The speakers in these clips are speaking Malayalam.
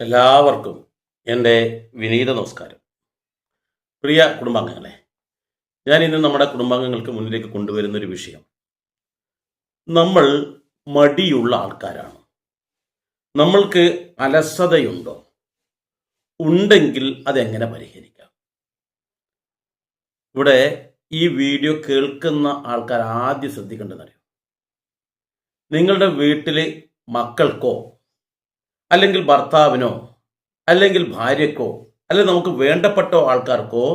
എല്ലാവർക്കും എന്റെ വിനീത നമസ്കാരം. പ്രിയ കുടുംബാംഗങ്ങളെ ഞാൻ ഇന്ന് നമ്മുടെ കുടുംബാംഗങ്ങൾക്ക് മുന്നിലേക്ക് കൊണ്ടുവരുന്ന ഒരു വിഷയം. നമ്മൾ മടിയുള്ള ആൾക്കാരാണ്. നമ്മൾക്ക് അലസതയുണ്ടോ? ഉണ്ടെങ്കിൽ അതെങ്ങനെ പരിഹരിക്കാം? ഇവിടെ ഈ വീഡിയോ കേൾക്കുന്ന ആൾക്കാർ ആദ്യം ശ്രദ്ധിക്കേണ്ടതറിയോ നിങ്ങളുടെ വീട്ടിൽ മക്കൾക്കോ അല്ലെങ്കിൽ ഭർത്താവിനോ അല്ലെങ്കിൽ ഭാര്യക്കോ അല്ലെങ്കിൽ നമുക്ക് വേണ്ടപ്പെട്ട ആൾക്കാർക്കോ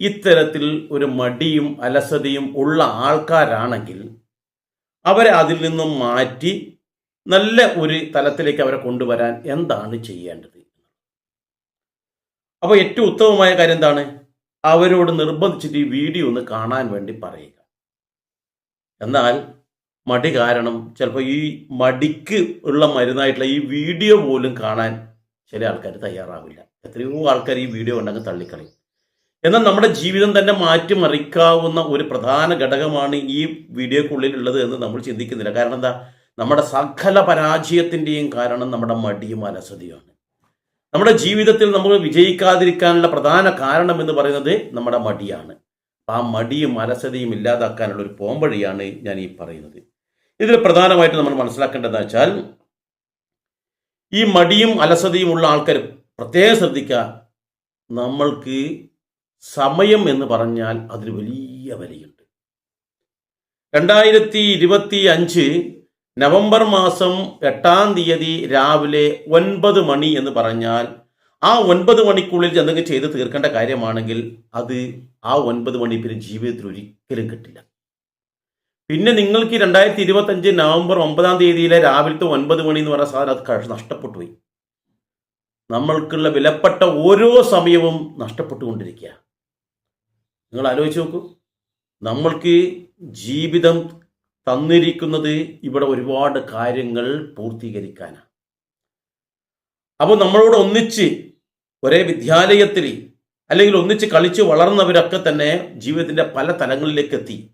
ഇത്തരത്തിൽ ഒരു മടിയും അലസതയും ഉള്ള ആൾക്കാരാണെങ്കിൽ അവരെ അതിൽ നിന്നും മാറ്റി നല്ല ഒരു തലത്തിലേക്ക് അവരെ കൊണ്ടുവരാൻ എന്താണ് ചെയ്യേണ്ടത്? അപ്പോൾ ഏറ്റവും ഉത്തമമായ കാര്യം എന്താണ്? അവരോട് നിർബന്ധിച്ചിട്ട് ഈ വീഡിയോ ഒന്ന് കാണാൻ വേണ്ടി പറയുക. എന്നാൽ മടി കാരണം ചിലപ്പോൾ ഈ മടിക്ക് ഉള്ള മരുന്നായിട്ടുള്ള ഈ വീഡിയോ പോലും കാണാൻ ചില ആൾക്കാർ തയ്യാറാവില്ല. എത്രയോ ആൾക്കാർ ഈ വീഡിയോ ഉണ്ടെങ്കിൽ തള്ളിക്കളയും. എന്നാൽ നമ്മുടെ ജീവിതം തന്നെ മാറ്റിമറിക്കാവുന്ന ഒരു പ്രധാന ഘടകമാണ് ഈ വീഡിയോക്കുള്ളിൽ ഉള്ളത് എന്ന് നമ്മൾ ചിന്തിക്കുന്നില്ല. കാരണം എന്താ? നമ്മുടെ സകല പരാജയത്തിന്റെയും കാരണം നമ്മുടെ മടിയും അലസതയുമാണ്. നമ്മുടെ ജീവിതത്തിൽ നമ്മൾ വിജയിക്കാതിരിക്കാനുള്ള പ്രധാന കാരണം എന്ന് പറയുന്നത് നമ്മുടെ മടിയാണ്. ആ മടിയും അലസതയും ഇല്ലാതാക്കാനുള്ള ഒരു പോംവഴിയാണ് ഞാൻ ഈ പറയുന്നത്. ഇതിൽ പ്രധാനമായിട്ട് നമ്മൾ മനസ്സിലാക്കേണ്ടതെന്ന് വെച്ചാൽ ഈ മടിയും അലസതയും ഉള്ള ആൾക്കാർ പ്രത്യേകം ശ്രദ്ധിക്കുക. നമ്മൾക്ക് സമയം എന്ന് പറഞ്ഞാൽ അതിന് വലിയ വിലയുണ്ട്. രണ്ടായിരത്തി ഇരുപത്തി അഞ്ച് നവംബർ മാസം എട്ടാം തീയതി രാവിലെ ഒൻപത് മണി എന്ന് പറഞ്ഞാൽ ആ ഒൻപത് മണിക്കുള്ളിൽ എന്തെങ്കിലും ചെയ്ത് തീർക്കേണ്ട കാര്യമാണെങ്കിൽ അത് ആ ഒൻപത് മണി പിന്നെ ജീവിതത്തിൽ ഒരിക്കലും കിട്ടില്ല. പിന്നെ നിങ്ങൾക്ക് രണ്ടായിരത്തി ഇരുപത്തി അഞ്ച് നവംബർ ഒമ്പതാം തീയതിയിലെ രാവിലത്തെ ഒൻപത് മണി എന്ന് പറഞ്ഞ സാധനം അത് നഷ്ടപ്പെട്ടു പോയി. നമ്മൾക്കുള്ള വിലപ്പെട്ട ഓരോ സമയവും നഷ്ടപ്പെട്ടുകൊണ്ടിരിക്കുക. നിങ്ങൾ ആലോചിച്ച് നോക്കൂ. നമ്മൾക്ക് ജീവിതം തന്നിരിക്കുന്നത് ഇവിടെ ഒരുപാട് കാര്യങ്ങൾ പൂർത്തീകരിക്കാനാണ്. അപ്പോൾ നമ്മളോട് ഒന്നിച്ച് ഒരേ വിദ്യാലയത്തിൽ അല്ലെങ്കിൽ ഒന്നിച്ച് കളിച്ച് വളർന്നവരൊക്കെ തന്നെ ജീവിതത്തിന്റെ പല തലങ്ങളിലേക്ക് എത്തി.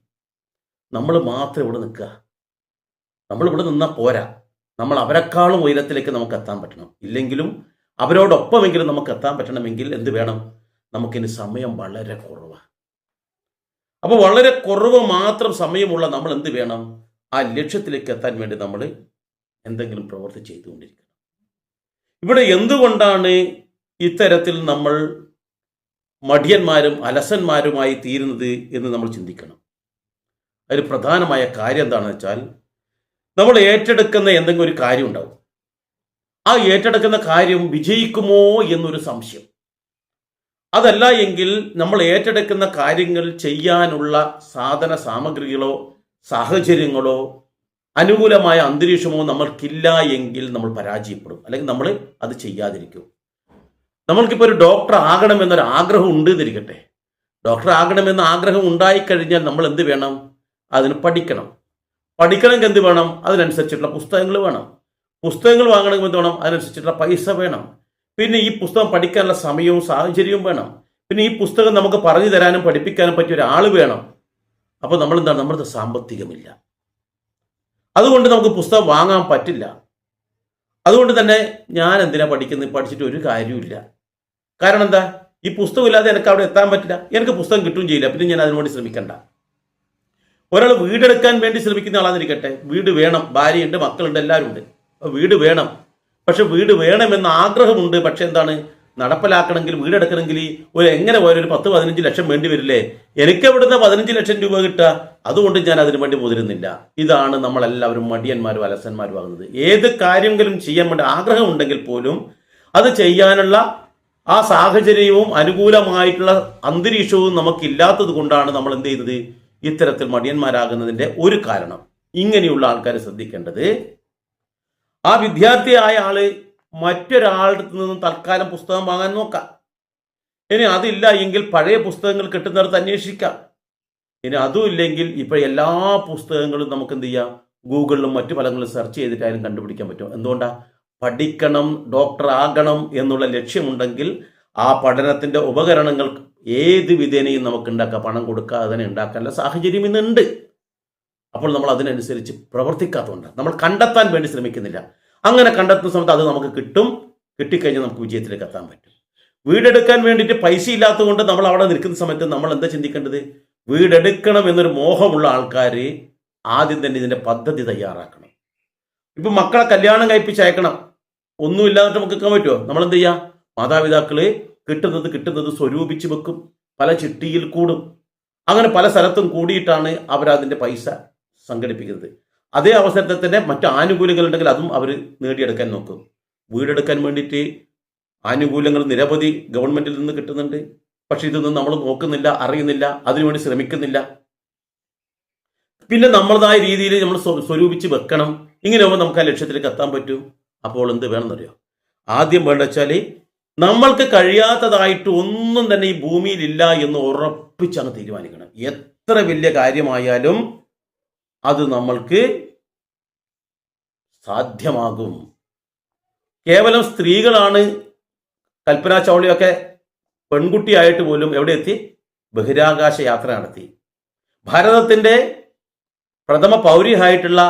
നമ്മൾ മാത്രം ഇവിടെ നിൽക്കുക. നമ്മൾ ഇവിടെ നിന്നാൽ പോരാ. നമ്മൾ അവരെക്കാളും ഉയരത്തിലേക്ക് നമുക്ക് എത്താൻ പറ്റണം. ഇല്ലെങ്കിലും അവരോടൊപ്പമെങ്കിലും നമുക്ക് എത്താൻ പറ്റണമെങ്കിൽ എന്ത് വേണം? നമുക്കിനി സമയം വളരെ കുറവാണ് അപ്പോൾ വളരെ കുറവ് മാത്രം സമയമുള്ള നമ്മൾ എന്ത് വേണം? ആ ലക്ഷ്യത്തിലേക്ക് എത്താൻ വേണ്ടി നമ്മൾ എന്തെങ്കിലും പ്രവൃത്തി ചെയ്തുകൊണ്ടിരിക്കണം. ഇവിടെ എന്തുകൊണ്ടാണ് ഇത്തരത്തിൽ നമ്മൾ മടിയന്മാരും അലസന്മാരുമായി തീരുന്നത് എന്ന് നമ്മൾ ചിന്തിക്കണം? അതിൽ പ്രധാനമായ കാര്യം എന്താണെന്ന് വെച്ചാൽ നമ്മൾ ഏറ്റെടുക്കുന്ന എന്തെങ്കിലും ഒരു കാര്യം ഉണ്ടാവും. ആ ഏറ്റെടുക്കുന്ന കാര്യം വിജയിക്കുമോ എന്നൊരു സംശയം. അതല്ല എങ്കിൽ നമ്മൾ ഏറ്റെടുക്കുന്ന കാര്യങ്ങൾ ചെയ്യാനുള്ള സാധന സാമഗ്രികളോ സാഹചര്യങ്ങളോ അനുകൂലമായ അന്തരീക്ഷമോ നമ്മൾക്കില്ല എങ്കിൽ നമ്മൾ പരാജയപ്പെടും. അല്ലെങ്കിൽ നമ്മൾ അത് ചെയ്യാതിരിക്കും. നമ്മൾക്കിപ്പോൾ ഒരു ഡോക്ടർ ആകണമെന്നൊരു ആഗ്രഹം ഉണ്ട് എന്നിരിക്കട്ടെ. ഡോക്ടർ ആകണമെന്ന ആഗ്രഹം ഉണ്ടായിക്കഴിഞ്ഞാൽ നമ്മൾ എന്ത് വേണം? അതിന് പഠിക്കണം. പഠിക്കണമെങ്കിൽ എന്ത് വേണം? അതിനനുസരിച്ചിട്ടുള്ള പുസ്തകങ്ങൾ വേണം. പുസ്തകങ്ങൾ വാങ്ങണമെങ്കിൽ എന്ത് വേണം? അതിനനുസരിച്ചിട്ടുള്ള പൈസ വേണം. പിന്നെ ഈ പുസ്തകം പഠിക്കാനുള്ള സമയവും സാഹചര്യവും വേണം. പിന്നെ ഈ പുസ്തകം നമുക്ക് പറഞ്ഞു തരാനും പഠിപ്പിക്കാനും പറ്റിയ ഒരാൾ വേണം. അപ്പോൾ നമ്മൾ എന്താണ്? നമ്മുടെ സാമ്പത്തികമില്ല. അതുകൊണ്ട് നമുക്ക് പുസ്തകം വാങ്ങാൻ പറ്റില്ല. അതുകൊണ്ട് തന്നെ ഞാൻ എന്തിനാ പഠിക്കുന്നത് പഠിച്ചിട്ട് ഒരു കാര്യമില്ല കാരണം എന്താ? ഈ പുസ്തകം ഇല്ലാതെ എനിക്ക് അവിടെ എത്താൻ പറ്റില്ല. എനിക്ക് പുസ്തകം കിട്ടുകയും ചെയ്യില്ല. പിന്നെ ഞാൻ അതിനുവേണ്ടി ശ്രമിക്കണ്ട. ഒരാൾ വീടെടുക്കാൻ വേണ്ടി ശ്രമിക്കുന്ന ആളാന്നിരിക്കട്ടെ. വീട് വേണം ഭാര്യയുണ്ട് മക്കളുണ്ട് എല്ലാവരും ഉണ്ട് വീട് വേണം. പക്ഷെ വീട് വേണമെന്ന ആഗ്രഹമുണ്ട്. പക്ഷെ എന്താണ്? നടപ്പിലാക്കണമെങ്കിൽ വീടെടുക്കണമെങ്കിൽ ഒരു എങ്ങനെ പോയാലും ഒരു പത്ത് പതിനഞ്ച് ലക്ഷം വേണ്ടി വരില്ലേ? എനിക്ക് എവിടുന്ന പതിനഞ്ച് ലക്ഷം രൂപ കിട്ടുക? അതുകൊണ്ട് ഞാൻ അതിനു വേണ്ടി മുതിരുന്നില്ല. ഇതാണ് നമ്മളെല്ലാവരും മടിയന്മാരും അലസന്മാരും ആകുന്നത്. ഏത് കാര്യങ്ങളും ചെയ്യാൻ വേണ്ടി ആഗ്രഹമുണ്ടെങ്കിൽ പോലും അത് ചെയ്യാനുള്ള ആ സാഹചര്യവും അനുകൂലമായിട്ടുള്ള അന്തരീക്ഷവും നമുക്കില്ലാത്തത് കൊണ്ടാണ് നമ്മൾ എന്ത് ചെയ്യുന്നത്? ഇത്തരത്തിൽ മടിയന്മാരാകുന്നതിന്റെ ഒരു കാരണം ഇങ്ങനെയുള്ള ആൾക്കാർ ശ്രദ്ധിക്കേണ്ടത് ആ വിദ്യാർത്ഥിയായ ആൾ മറ്റൊരാളുടെ നിന്നും തൽക്കാലം പുസ്തകം വാങ്ങാൻ നോക്കാം. ഇനി അതില്ല എങ്കിൽ പഴയ പുസ്തകങ്ങൾ കിട്ടുന്നിടത്ത് അന്വേഷിക്കാം. ഇനി അതും ഇല്ലെങ്കിൽ ഇപ്പൊ എല്ലാ പുസ്തകങ്ങളും നമുക്ക് എന്ത് ചെയ്യാം? ഗൂഗിളിലും മറ്റു പലങ്ങളും സെർച്ച് ചെയ്തിട്ടായാലും കണ്ടുപിടിക്കാൻ പറ്റും. എന്തുകൊണ്ടാ? പഠിക്കണം ഡോക്ടർ ആകണം എന്നുള്ള ലക്ഷ്യമുണ്ടെങ്കിൽ ആ പഠനത്തിന്റെ ഉപകരണങ്ങൾ ഏത് വിധേനയും നമുക്ക് ഉണ്ടാക്കാം പണം കൊടുക്കാതെ തന്നെ ഉണ്ടാക്കാനുള്ള സാഹചര്യം ഇന്നുണ്ട്. അപ്പോൾ നമ്മൾ അതിനനുസരിച്ച് പ്രവർത്തിക്കാത്തതുകൊണ്ട് നമ്മൾ കണ്ടെത്താൻ വേണ്ടി ശ്രമിക്കുന്നില്ല. അങ്ങനെ കണ്ടെത്തുന്ന സമയത്ത് അത് നമുക്ക് കിട്ടും. കിട്ടിക്കഴിഞ്ഞാൽ നമുക്ക് വിജയത്തിലേക്ക് എത്താൻ പറ്റും. വീടെടുക്കാൻ വേണ്ടിയിട്ട് പൈസ ഇല്ലാത്തതുകൊണ്ട് നമ്മൾ അവിടെ നിൽക്കുന്ന സമയത്ത് നമ്മൾ എന്താ ചിന്തിക്കേണ്ടത്? വീടെടുക്കണം എന്നൊരു മോഹമുള്ള ആൾക്കാർ ആദ്യം തന്നെ ഇതിന്റെ പദ്ധതി തയ്യാറാക്കണം. ഇപ്പം മക്കളെ കല്യാണം കഴിപ്പിച്ച് അയക്കണം ഒന്നുമില്ലാതെ നമുക്ക് നിൽക്കാൻ പറ്റുമോ? നമ്മൾ എന്ത് ചെയ്യുക? മാതാപിതാക്കൾ കിട്ടുന്നത് കിട്ടുന്നത് സ്വരൂപിച്ച് വെക്കും. പല ചിട്ടിയിൽ കൂടും. അങ്ങനെ പല സ്ഥലത്തും കൂടിയിട്ടാണ് അവരതിന്റെ പൈസ സംഘടിപ്പിക്കുന്നത്. അതേ അവസരത്തിൽ തന്നെ മറ്റ് ആനുകൂല്യങ്ങൾ ഉണ്ടെങ്കിൽ അതും അവർ നേടിയെടുക്കാൻ നോക്കും. വീടെടുക്കാൻ വേണ്ടിയിട്ട് ആനുകൂല്യങ്ങൾ നിരവധി ഗവൺമെന്റിൽ നിന്ന് കിട്ടുന്നുണ്ട്. പക്ഷെ ഇതൊന്നും നമ്മൾ നോക്കുന്നില്ല അറിയുന്നില്ല അതിനുവേണ്ടി ശ്രമിക്കുന്നില്ല. പിന്നെ നമ്മളതായ രീതിയിൽ നമ്മൾ സ്വരൂപിച്ച് വെക്കണം. ഇങ്ങനെ ആകുമ്പോൾ നമുക്ക് ആ ലക്ഷ്യത്തിലേക്ക് എത്താൻ പറ്റും. അപ്പോൾ എന്ത് വേണമെന്നറിയോ? ആദ്യം വേണ്ട വെച്ചാൽ നമ്മൾക്ക് കഴിയാത്തതായിട്ട് ഒന്നും തന്നെ ഈ ഭൂമിയിലില്ല എന്ന് ഉറപ്പിച്ചങ്ങ് തീരുമാനിക്കണം. എത്ര വലിയ കാര്യമായാലും അത് നമ്മൾക്ക് സാധ്യമാകും. കേവലം സ്ത്രീകളാണ് കൽപ്പന ചൗളിയൊക്കെ പെൺകുട്ടിയായിട്ട് പോലും എവിടെ എത്തി? ബഹിരാകാശ യാത്ര നടത്തി ഭാരതത്തിന്റെ പ്രഥമ പൗരിയായിട്ടുള്ള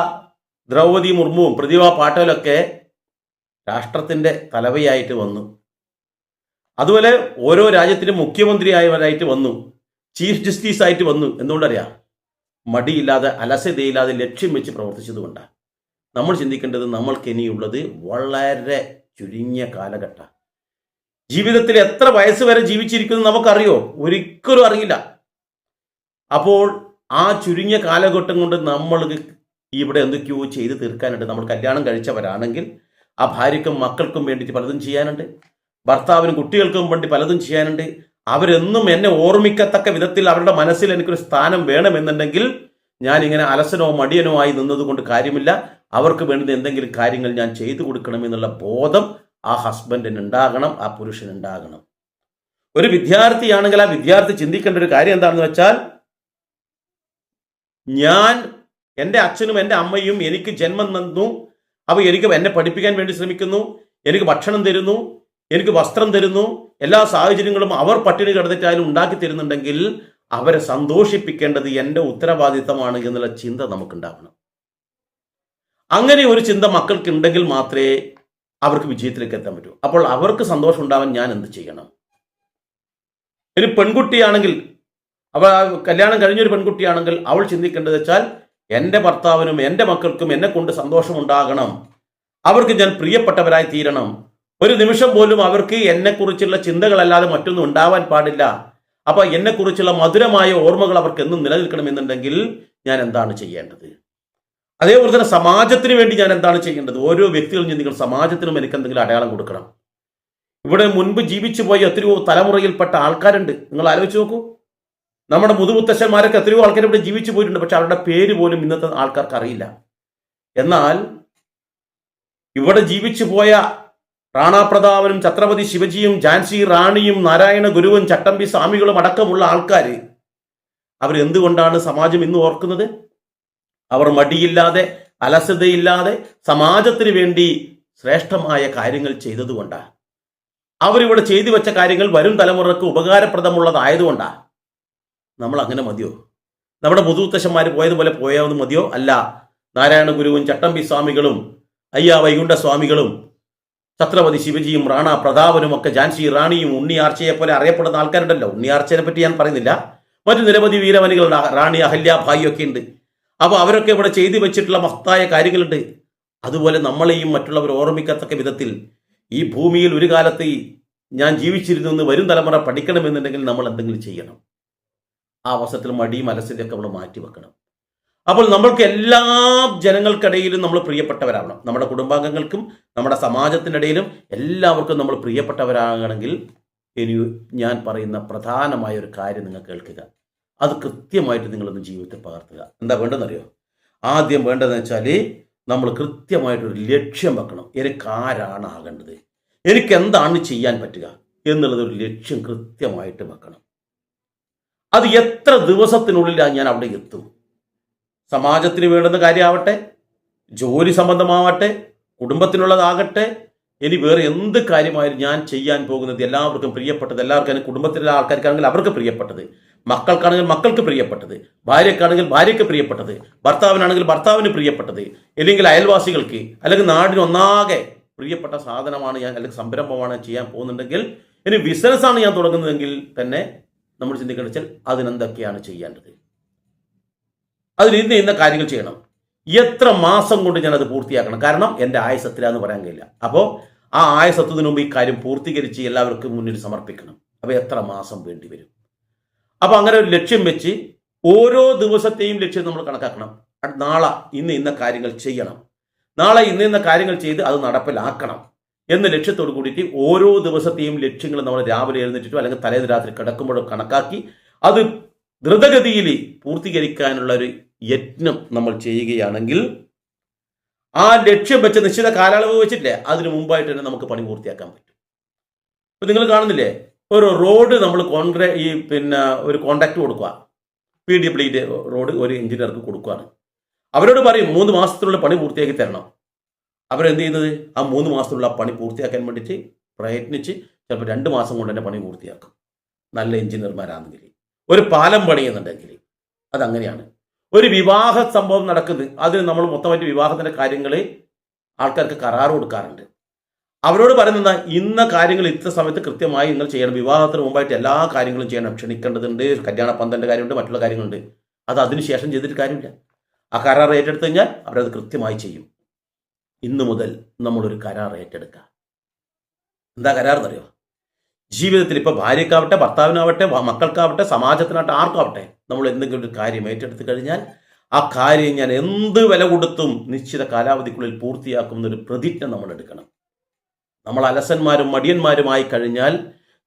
ദ്രൗപദി മുർമുവും പ്രതിഭ പാട്ടലൊക്കെ രാഷ്ട്രത്തിന്റെ തലവയായിട്ട് വന്നു. അതുപോലെ ഓരോ രാജ്യത്തിനും മുഖ്യമന്ത്രിയായവരായിട്ട് വന്നു ചീഫ് ജസ്റ്റിസ് ആയിട്ട് വന്നു എന്തുകൊണ്ടറിയാം മടിയില്ലാതെ അലസതയില്ലാതെ ലക്ഷ്യം വെച്ച് പ്രവർത്തിച്ചതുകൊണ്ടാണ് നമ്മൾ ചിന്തിക്കേണ്ടത് നമ്മൾക്ക് ഇനിയുള്ളത് വളരെ ചുരുങ്ങിയ കാലഘട്ട. ജീവിതത്തിൽ എത്ര വയസ്സ് വരെ ജീവിച്ചിരിക്കുന്നു നമുക്കറിയോ? ഒരിക്കലും അറിയില്ല. അപ്പോൾ ആ ചുരുങ്ങിയ കാലഘട്ടം കൊണ്ട് നമ്മൾ ഇവിടെ എന്തൊക്കെയോ ചെയ്ത് തീർക്കാനുണ്ട്. നമ്മൾ കല്യാണം കഴിച്ചവരാണെങ്കിൽ ആ ഭാര്യയ്ക്കും മക്കൾക്കും വേണ്ടിയിട്ട് പലതും ചെയ്യാനുണ്ട്. ഭർത്താവിനും കുട്ടികൾക്കും വേണ്ടി പലതും ചെയ്യാനുണ്ട്. അവരെന്നും എന്നെ ഓർമ്മിക്കത്തക്ക വിധത്തിൽ അവരുടെ മനസ്സിൽ എനിക്കൊരു സ്ഥാനം വേണമെന്നുണ്ടെങ്കിൽ ഞാൻ ഇങ്ങനെ അലസനോ മടിയനോ ആയി നിന്നതുകൊണ്ട് കാര്യമില്ല. അവർക്ക് വേണ്ടുന്ന എന്തെങ്കിലും കാര്യങ്ങൾ ഞാൻ ചെയ്തു കൊടുക്കണം എന്നുള്ള ബോധം ആ ഹസ്ബൻഡിന് ഉണ്ടാകണം ആ പുരുഷന് ഉണ്ടാകണം. ഒരു വിദ്യാർത്ഥിയാണെങ്കിൽ ആ വിദ്യാർത്ഥി ചിന്തിക്കേണ്ട ഒരു കാര്യം എന്താണെന്ന് വെച്ചാൽ ഞാൻ എന്റെ അച്ഛനും എന്റെ അമ്മയും എനിക്ക് ജന്മം തന്നു. അവ എനിക്ക് എന്നെ പഠിപ്പിക്കാൻ വേണ്ടി ശ്രമിക്കുന്നു. എനിക്ക് ഭക്ഷണം തരുന്നു. എനിക്ക് വസ്ത്രം തരുന്നു. എല്ലാ സാഹചര്യങ്ങളും അവർ പട്ടിണി കിടന്നിട്ടായാലും ഉണ്ടാക്കി തരുന്നുണ്ടെങ്കിൽ അവരെ സന്തോഷിപ്പിക്കേണ്ടത് എന്റെ ഉത്തരവാദിത്തമാണ് എന്നുള്ള ചിന്ത നമുക്കുണ്ടാവണം. അങ്ങനെ ഒരു ചിന്ത മക്കൾക്ക് ഉണ്ടെങ്കിൽ മാത്രമേ അവർക്ക് വിജയത്തിലേക്ക് എത്താൻ പറ്റൂ. അപ്പോൾ അവർക്ക് സന്തോഷം ഉണ്ടാവാൻ ഞാൻ എന്ത് ചെയ്യണം? ഒരു പെൺകുട്ടിയാണെങ്കിൽ അവ കല്യാണം കഴിഞ്ഞൊരു പെൺകുട്ടിയാണെങ്കിൽ അവൾ ചിന്തിക്കേണ്ടത് വെച്ചാൽ എന്റെ ഭർത്താവിനും എന്റെ മക്കൾക്കും എന്നെ കൊണ്ട് സന്തോഷം ഉണ്ടാകണം അവർക്ക് ഞാൻ പ്രിയപ്പെട്ടവരായി തീരണം. ഒരു നിമിഷം പോലും അവർക്ക് എന്നെക്കുറിച്ചുള്ള ചിന്തകളല്ലാതെ മറ്റൊന്നും ഉണ്ടാവാൻ പാടില്ല. അപ്പൊ എന്നെക്കുറിച്ചുള്ള മധുരമായ ഓർമ്മകൾ അവർക്ക് എന്നും നിലനിൽക്കണമെന്നുണ്ടെങ്കിൽ ഞാൻ എന്താണ് ചെയ്യേണ്ടത്? അതേപോലെ തന്നെ സമാജത്തിന് വേണ്ടി ഞാൻ എന്താണ് ചെയ്യേണ്ടത്? ഓരോ വ്യക്തികളിൽ നിന്ന് നിങ്ങൾ സമാജത്തിനും എനിക്ക് എന്തെങ്കിലും അടയാളം കൊടുക്കണം. ഇവിടെ മുൻപ് ജീവിച്ചു പോയ എത്രയോ തലമുറയിൽപ്പെട്ട ആൾക്കാരുണ്ട്. നിങ്ങൾ ആലോചിച്ച് നോക്കൂ. നമ്മുടെ മുതുമുത്തശ്ശന്മാരൊക്കെ എത്രയോ ആൾക്കാർ ഇവിടെ ജീവിച്ചു പോയിട്ടുണ്ട്. പക്ഷെ അവരുടെ പേര് പോലും ഇന്നത്തെ ആൾക്കാർക്ക് അറിയില്ല. എന്നാൽ ഇവിടെ ജീവിച്ചു പോയ റാണാപ്രതാപനും ഛത്രപതി ശിവജിയും ജാൻസി റാണിയും നാരായണ ഗുരുവും ചട്ടമ്പി സ്വാമികളും അടക്കമുള്ള ആൾക്കാർ അവരെന്തുകൊണ്ടാണ് സമാജം ഇന്ന് ഓർക്കുന്നത്? അവർ മടിയില്ലാതെ അലസതയില്ലാതെ സമാജത്തിന് വേണ്ടി ശ്രേഷ്ഠമായ കാര്യങ്ങൾ ചെയ്തതുകൊണ്ടാണ് അവരിവിടെ ചെയ്തു വെച്ച കാര്യങ്ങൾ വരും തലമുറയ്ക്ക് ഉപകാരപ്രദമുള്ളതായതുകൊണ്ടാണ് നമ്മൾ അങ്ങനെ മതിയോ? നമ്മുടെ മുതുത്തശ്ശന്മാർ പോയതുപോലെ പോയാവുന്ന മതിയോ? അല്ല നാരായണ ഗുരുവും ചട്ടമ്പി സ്വാമികളും അയ്യ വൈകുണ്ഠ സ്വാമികളും ഛത്രപതി ശിവജിയും റാണ പ്രതാപനും ഒക്കെ ഝാൻസി റാണിയും ഉണ്ണിയാർച്ചയെ പോലെ അറിയപ്പെടുന്ന ആൾക്കാരുണ്ടല്ലോ. ഉണ്ണിയാർച്ചയെ പറ്റി ഞാൻ പറയുന്നില്ല. മറ്റു നിരവധി വീരവനികളുണ്ട് റാണി അഹല്യാഭായി ഒക്കെ ഉണ്ട്. അപ്പോൾ അവരൊക്കെ ഇവിടെ ചെയ്തു വെച്ചിട്ടുള്ള മഹത്തായ കാര്യങ്ങളുണ്ട്. അതുപോലെ നമ്മളെയും മറ്റുള്ളവർ ഓർമ്മിക്കത്തക്ക വിധത്തിൽ ഈ ഭൂമിയിൽ ഒരു കാലത്ത് ഞാൻ ജീവിച്ചിരുന്നു എന്ന് വരും തലമുറ പഠിക്കണമെന്നുണ്ടെങ്കിൽ നമ്മൾ എന്തെങ്കിലും ചെയ്യണം. ആ അവസരത്തിൽ മടിയും അലസിന്റെയൊക്കെ നമ്മൾ മാറ്റി വെക്കണം അപ്പോൾ നമ്മൾക്ക് എല്ലാ ജനങ്ങൾക്കിടയിലും നമ്മൾ പ്രിയപ്പെട്ടവരാവണം. നമ്മുടെ കുടുംബാംഗങ്ങൾക്കും നമ്മുടെ സമാജത്തിന്റെ ഇടയിലും എല്ലാവർക്കും നമ്മൾ പ്രിയപ്പെട്ടവരാകണമെങ്കിൽ ഇനി ഞാൻ പറയുന്ന പ്രധാനമായ ഒരു കാര്യം നിങ്ങൾ കേൾക്കുക. അത് കൃത്യമായിട്ട് നിങ്ങളൊന്ന് ജീവിതത്തിൽ പകർത്തുക. എന്താ വേണ്ടതെന്നറിയോ? ആദ്യം വേണ്ടതെന്ന് വെച്ചാൽ നമ്മൾ കൃത്യമായിട്ടൊരു ലക്ഷ്യം വെക്കണം. എനിക്ക് ആരാണ് ആകേണ്ടത് എനിക്ക് എന്താണ് ചെയ്യാൻ പറ്റുക? എന്നുള്ളത് ഒരു ലക്ഷ്യം കൃത്യമായിട്ട് വെക്കണം. അത് എത്ര ദിവസത്തിനുള്ളിലാണ് ഞാൻ അവിടെ എത്തും? സമാജത്തിന് വേണ്ടുന്ന കാര്യമാവട്ടെ ജോലി സംബന്ധമാവട്ടെ കുടുംബത്തിനുള്ളതാകട്ടെ ഇനി വേറെ എന്ത് കാര്യമായാലും ഞാൻ ചെയ്യാൻ പോകുന്നത് എല്ലാവർക്കും പ്രിയപ്പെട്ടത് എല്ലാവർക്കും കുടുംബത്തിലുള്ള ആൾക്കാർക്കാണെങ്കിൽ അവർക്ക് പ്രിയപ്പെട്ടത് മക്കൾക്കാണെങ്കിൽ മക്കൾക്ക് പ്രിയപ്പെട്ടത് ഭാര്യക്കാണെങ്കിൽ ഭാര്യയ്ക്ക് പ്രിയപ്പെട്ടത് ഭർത്താവിനാണെങ്കിൽ ഭർത്താവിന് പ്രിയപ്പെട്ടത് അല്ലെങ്കിൽ അയൽവാസികൾക്ക് അല്ലെങ്കിൽ നാടിന് ഒന്നാകെ പ്രിയപ്പെട്ട സാധനമാണ് ഞാൻ അല്ലെങ്കിൽ സംരംഭമാണ് ചെയ്യാൻ പോകുന്നുണ്ടെങ്കിൽ ഇനി ബിസിനസ്സാണ് ഞാൻ തുടങ്ങുന്നതെങ്കിൽ തന്നെ നമ്മൾ ചിന്തിക്കേണ്ടത് വെച്ചാൽ അതിനെന്തൊക്കെയാണ് ചെയ്യേണ്ടത്? അതിന് ഇന്ന ഇന്ന കാര്യങ്ങൾ ചെയ്യണം. എത്ര മാസം കൊണ്ട് ഞാൻ അത് പൂർത്തിയാക്കണം? കാരണം എന്റെ ആയസത്തിലാന്ന് പറയാൻ കഴിയില്ല. അപ്പോൾ ആ ആയസത്തിന് മുമ്പ് ഈ കാര്യം പൂർത്തീകരിച്ച് എല്ലാവർക്കും മുന്നിൽ സമർപ്പിക്കണം. അപ്പോൾ എത്ര മാസം വേണ്ടി വരും? അപ്പോൾ അങ്ങനെ ഒരു ലക്ഷ്യം വെച്ച് ഓരോ ദിവസത്തെയും ലക്ഷ്യം നമ്മൾ കണക്കാക്കണം. നാളെ ഇന്ന് ഇന്ന കാര്യങ്ങൾ ചെയ്യണം. നാളെ ഇന്ന ഇന്ന കാര്യങ്ങൾ ചെയ്ത് അത് നടപ്പിലാക്കണം എന്ന ലക്ഷ്യത്തോട് കൂടിയിട്ട് ഓരോ ദിവസത്തെയും ലക്ഷ്യങ്ങൾ നമ്മൾ രാവിലെ എഴുന്നേറ്റിട്ടോ അല്ലെങ്കിൽ തലേന്ന് രാത്രി കിടക്കുമ്പോഴോ കണക്കാക്കി അത് ദ്രുതഗതിയിൽ പൂർത്തീകരിക്കാനുള്ള ഒരു യത്നം നമ്മൾ ചെയ്യുകയാണെങ്കിൽ ആ ലക്ഷ്യം വെച്ച നിശ്ചിത കാലയളവ് വെച്ചിട്ടില്ലേ അതിന് മുമ്പായിട്ട് തന്നെ നമുക്ക് പണി പൂർത്തിയാക്കാൻ പറ്റും. ഇപ്പൊ നിങ്ങൾ കാണുന്നില്ലേ ഒരു റോഡ് നമ്മൾ കോൺട്രാ ഈ പിന്നെ ഒരു കോൺട്രാക്ട് കൊടുക്കുക. പി ഡബ്ല്യുടെ റോഡ് ഒരു എഞ്ചിനീയർക്ക് കൊടുക്കുകയാണ്. അവരോട് പറയും മൂന്ന് മാസത്തിലുള്ള പണി പൂർത്തിയാക്കി തരണം. അവരെന്ത് ചെയ്യുന്നത്? ആ മൂന്ന് മാസത്തിലുള്ള പണി പൂർത്തിയാക്കാൻ വേണ്ടിയിട്ട് പ്രയത്നിച്ച് ചിലപ്പോൾ രണ്ട് മാസം കൊണ്ട് തന്നെ പണി പൂർത്തിയാക്കും. നല്ല എഞ്ചിനീയർമാരാണെങ്കിൽ ഒരു പാലം പണിയുന്നുണ്ടെങ്കിൽ അതങ്ങനെയാണ്. ഒരു വിവാഹ സംഭവം നടക്കുന്നത്. അതിന് നമ്മൾ മൊത്തമായിട്ട് വിവാഹത്തിന്റെ കാര്യങ്ങൾ ആൾക്കാർക്ക് കരാർ കൊടുക്കാറുണ്ട്. അവരോട് പറയുന്നത് ഇന്ന കാര്യങ്ങൾ ഇത്ര സമയത്ത് കൃത്യമായി നിങ്ങൾ ചെയ്യണം. വിവാഹത്തിന് മുമ്പായിട്ട് എല്ലാ കാര്യങ്ങളും ചെയ്യണം. ക്ഷണിക്കേണ്ടതുണ്ട് കല്യാണ പന്തന്റെ കാര്യമുണ്ട് മറ്റുള്ള കാര്യങ്ങളുണ്ട്. അത് അതിനുശേഷം ചെയ്തിട്ട് കാര്യമില്ല. ആ കരാർ ഏറ്റെടുത്തു കഴിഞ്ഞാൽ അവരത് കൃത്യമായി ചെയ്യും. ഇന്നു മുതൽ നമ്മളൊരു കരാർ ഏറ്റെടുക്കുക. എന്താ കരാർ എന്നറിയോ ജീവിതത്തിൽ ഇപ്പോൾ ഭാര്യക്കാവട്ടെ ഭർത്താവിനാവട്ടെ മക്കൾക്കാവട്ടെ സമാജത്തിനാവട്ടെ ആർക്കാവട്ടെ നമ്മൾ എന്തെങ്കിലും ഒരു കാര്യം ഏറ്റെടുത്ത് കഴിഞ്ഞാൽ ആ കാര്യം ഞാൻ എന്ത് വില കൊടുത്തും നിശ്ചിത കാലാവധിക്കുള്ളിൽ പൂർത്തിയാക്കുമെന്നൊരു പ്രതിജ്ഞ നമ്മൾ എടുക്കണം. നമ്മൾ അലസന്മാരും മടിയന്മാരുമായി കഴിഞ്ഞാൽ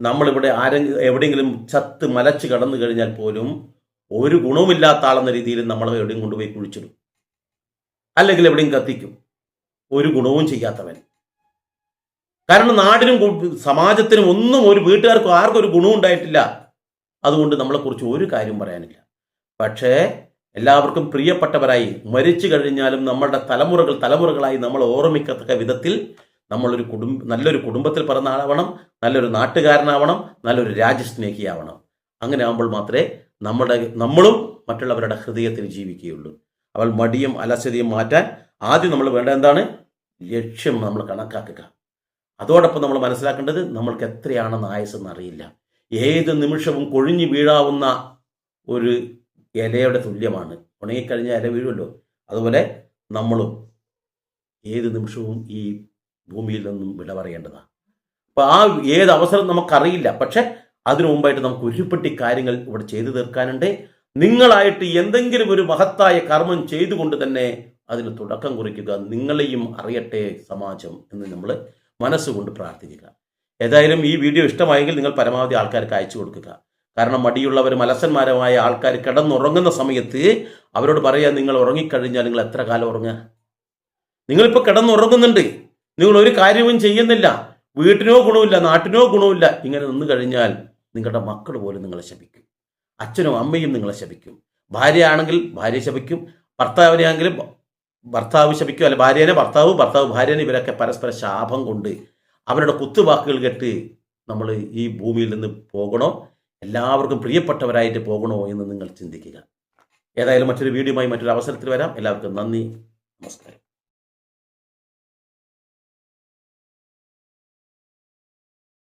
നമ്മളിവിടെ ആരെ എവിടെയെങ്കിലും ചത്ത് മലച്ച് കടന്നു കഴിഞ്ഞാൽ പോലും ഒരു ഗുണവുമില്ലാത്ത ആളെന്ന രീതിയിൽ നമ്മൾ എവിടെയും കൊണ്ടുപോയി കുഴിച്ചിടും. അല്ലെങ്കിൽ എവിടെയും കത്തിക്കും. ഒരു ഗുണവും ചെയ്യാത്തവൻ. കാരണം നാടിനും സമാജത്തിനും ഒന്നും ഒരു വീട്ടുകാർക്കും ആർക്കും ഒരു ഗുണവും ഉണ്ടായിട്ടില്ല. അതുകൊണ്ട് നമ്മളെക്കുറിച്ച് ഒരു കാര്യം പറയാനില്ല. പക്ഷേ എല്ലാവർക്കും പ്രിയപ്പെട്ടവരായി മരിച്ചു കഴിഞ്ഞാലും നമ്മളുടെ തലമുറകൾ തലമുറകളായി നമ്മൾ ഓർമ്മിക്കത്തക്ക വിധത്തിൽ നമ്മളൊരു കുടുംബ നല്ലൊരു കുടുംബത്തിൽ പിറന്ന ആളാവണം നല്ലൊരു നാട്ടുകാരനാവണം നല്ലൊരു രാജ്യസ്നേഹിയാവണം. അങ്ങനെ ആകുമ്പോൾ മാത്രമേ നമ്മുടെ നമ്മളും മറ്റുള്ളവരുടെ ഹൃദയത്തിൽ ജീവിക്കുകയുള്ളൂ. അവൾ മടിയും അലസ്യതയും മാറ്റാൻ ആദ്യം നമ്മൾ വേണ്ട എന്താണ്? ലക്ഷ്യം നമ്മൾ കണക്കാക്കുക. അതോടൊപ്പം നമ്മൾ മനസ്സിലാക്കേണ്ടത് നമ്മൾക്ക് എത്രയാണെന്ന് എന്ന് അറിയില്ല. ഏത് നിമിഷവും കൊഴിഞ്ഞു വീഴാവുന്ന ഒരു ഇലയുടെ തുല്യമാണ്. ഉണങ്ങിക്കഴിഞ്ഞ ഇല വീഴുമല്ലോ. അതുപോലെ നമ്മളും ഏത് നിമിഷവും ഈ ഭൂമിയിൽ നിന്നും വില പറയേണ്ടതാണ് അപ്പോൾ ആ ഏത് അവസരം നമുക്കറിയില്ല. പക്ഷെ അതിനു മുമ്പായിട്ട് നമുക്ക് ഒരുപെട്ടി കാര്യങ്ങൾ ഇവിടെ ചെയ്തു തീർക്കാനുണ്ട്. നിങ്ങളായിട്ട് എന്തെങ്കിലും ഒരു മഹത്തായ കർമ്മം ചെയ്തുകൊണ്ട് തന്നെ അതിന് തുടക്കം കുറിക്കുക നിങ്ങളെയും അറിയട്ടെ സമാജം എന്ന് നമ്മൾ മനസ്സുകൊണ്ട് പ്രാർത്ഥിക്കുക. ഏതായാലും ഈ വീഡിയോ ഇഷ്ടമായെങ്കിൽ നിങ്ങൾ പരമാവധി ആൾക്കാർക്ക് അയച്ചു കൊടുക്കുക. കാരണം മടിയുള്ളവരും അലസന്മാരുമായ ആൾക്കാർ കിടന്നുറങ്ങുന്ന സമയത്ത് അവരോട് പറയാ നിങ്ങൾ ഉറങ്ങിക്കഴിഞ്ഞാൽ നിങ്ങൾ എത്ര കാലം ഉറങ്ങുക? നിങ്ങളിപ്പോൾ കിടന്നുറങ്ങുന്നുണ്ട്. നിങ്ങൾ ഒരു കാര്യവും ചെയ്യുന്നില്ല. വീട്ടിനോ ഗുണമില്ല നാട്ടിനോ ഗുണമില്ല ഇങ്ങനെ നിന്ന് കഴിഞ്ഞാൽ നിങ്ങളുടെ മക്കൾ പോലും നിങ്ങളെ ശപിക്കും. അച്ഛനും അമ്മയും നിങ്ങളെ ശപിക്കും. ഭാര്യയാണെങ്കിൽ ഭാര്യ ശപിക്കും. ഭർത്താവിനെയാണെങ്കിൽ ഭർത്താവ് ശപിക്കും അല്ല ഭാര്യനെ ഭർത്താവ് ഭർത്താവ് ഭാര്യനെ ഇവരൊക്കെ പരസ്പര ശാപം കൊണ്ട് അവരുടെ കുത്തുവാക്കുകൾ കേട്ട് നമ്മൾ ഈ ഭൂമിയിൽ നിന്ന് പോകണോ? എല്ലാവർക്കും പ്രിയപ്പെട്ടവരായിട്ട് പോകണോ എന്ന് നിങ്ങൾ ചിന്തിക്കുക. ഏതായാലും മറ്റൊരു വീഡിയോയുമായി മറ്റൊരു അവസരത്തിൽ വരാം. എല്ലാവർക്കും നന്ദി. നമസ്കാരം.